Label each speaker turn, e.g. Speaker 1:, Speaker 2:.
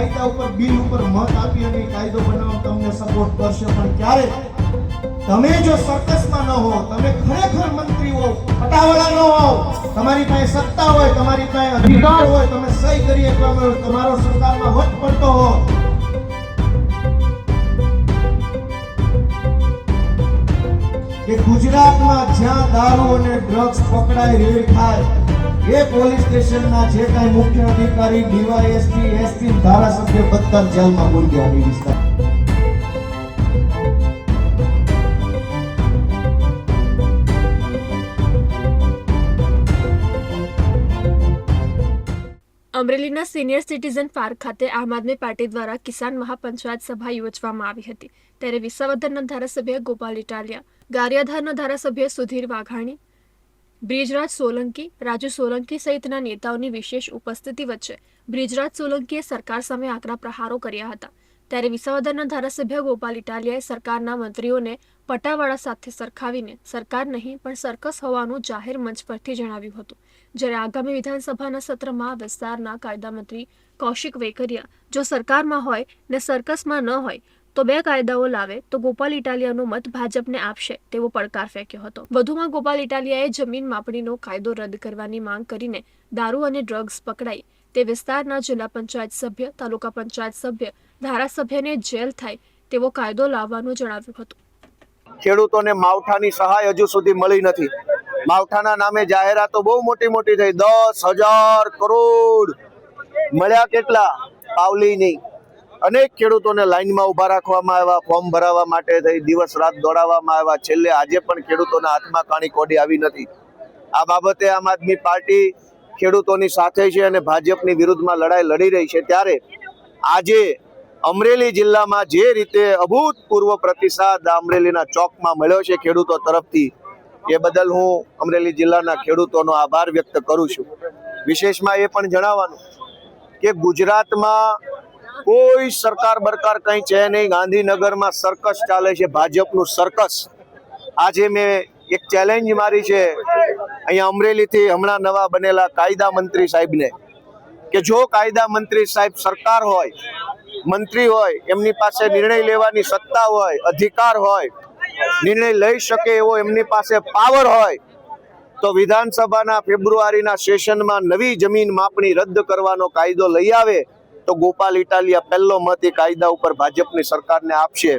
Speaker 1: ઉપર બિલ ઉપર મત આપી અને કાયદો બનાવવા તમને સપોર્ટ કરશે. પણ ક્યારે? તમે જો સર્કસમાં ન હો તમે ખરેખર મંત્રી હો પટાવાળા ન હો તમારી પાસે સત્તા હોય તમારી પાસે અધિકાર હોય તમે સહી કરી શકવા તમારો સરકારમાં વટ પડતો હો કે ગુજરાતમાં જ્યાં દારૂ અને ડ્રગ્સ પકડાય રેડ થાય એ પોલીસ સ્ટેશનના જે કાંઈ મુખ્ય અધિકારી, ડીવાયએસપી, એસપી ધારાસભ્ય બધા જેલમાં મૂકી આવી વિસ્તાર
Speaker 2: અમરેલીના સિનિયર સિટીઝન પાર્ક ખાતે આમ આદમી પાર્ટી દ્વારા કિસાન મહાપંચાયત સભા યોજવામાં આવી હતી. ત્યારે વિસાવદરના ધારાસભ્ય ગોપાલ ઇટાલિયા, ગારિયાધારના ધારાસભ્ય સુધીર વાઘાણી બ્રિજરાજ સોલંકી, રાજુ સોલંકી સહિતના નેતાઓની વિશેષ ઉપસ્થિતિ વચ્ચે બ્રિજરાજ સોલંકીએ સરકાર સામે આકરા પ્રહારો કર્યા હતા. ત્યારે વિસાવદરના ધારાસભ્ય ગોપાલ ઇટાલિયાએ સરકારના મંત્રીઓને પટાવાળા સાથે સરખાવીને સરકાર નહીં, પણ સર્કસ હોવાનું જાહેર મંચ પરથી જણાવ્યું હતું. જ્યારે આગામી વિધાનસભાના સત્રમાં વિસ્તારના કાયદા મંત્રી કૌશિક વેકરિયા, જો સરકારમાં હોય ને સર્કસમાં ન હોય તો બે કાયદાઓ લાવે તો ગોપાલ ઇટાલિયાનો મત ભાજપને આપશે તેવો પડકાર ફેંક્યો હતો. વધુમાં ગોપાલ ઇટાલિયાએ જમીન માપણીનો કાયદો રદ કરવાની માંગ કરીને દારૂ અને ડ્રગ્સ પકડાઈ. તે વિસ્તારના જિલ્લા પંચાયત સભ્ય, તાલુકા પંચાયત સભ્ય, ધારાસભ્યને જેલ થાય તેવો કાયદો લાવવાનું જણાવ્યું હતું.
Speaker 3: ખેડૂતોને માવઠાની સહાય હજુ સુધી મળી નથી. માવઠાના નામે જાહેરાતો બહુ મોટી મોટી થઈ. દસ હજાર કરોડ. મળ્યા કેટલા? પાવલી નહીં. અનેક ખેડૂતોને લાઈનમાં ઊભા રાખવામાં આવ્યા, ફોર્મ ભરાવવા માટે થઈ, દિવસ રાત દોડાવવામાં આવ્યા. છેલ્લે આજે પણ ખેડૂતોના હાથમાં કાણી કોડી આવી નથી. આ બાબતે આમ આદમી પાર્ટી ખેડૂતોની સાથે છે અને ભાજપની વિરુદ્ધમાં લડાઈ લડી રહી છે. ત્યારે આજે અમરેલી જિલ્લામાં જે રીતે અભૂતપૂર્વ પ્રતિસાદ અમરેલીના ચોકમાં મળ્યો છે ખેડૂતો તરફથી, એ બદલ હું અમરેલી જિલ્લાના ખેડૂતોનો આભાર વ્યક્ત કરું છું. વિશેષમાં એ પણ જણાવવાનું કે ગુજરાતમાં કોઈ સરકાર બરકાર કંઈ છે નહીં. ગાંધીનગરમાં સરકસ ચાલે છે, ભાજપનું સરકસ આજે મેં એક ચેલેન્જ મારી છે. અહીંયા અમરેલીથી હમણાં નવા બનેલા કાયદા મંત્રી સાહેબને કે જો કાયદા મંત્રી સાહેબ સરકાર હોય, મંત્રી હોય, એમની પાસે નિર્ણય લેવાની સત્તા હોય, અધિકાર હોય, નિર્ણય લઈ શકે એવો એમની પાસે પાવર હોય, તો વિધાનસભાના ફેબ્રુઆરીના સેશનમાં નવી જમીન માપણી રદ કરવાનો કાયદો લઈ આવે. તો ગોપાલ ઇટાલિયા પહેલો મત એ કાયદા ઉપર ભાજપની સરકારને આપશે.